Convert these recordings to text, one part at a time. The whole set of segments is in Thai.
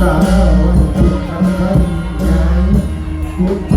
สาวจิตทำทำให้ใจ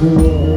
Cool.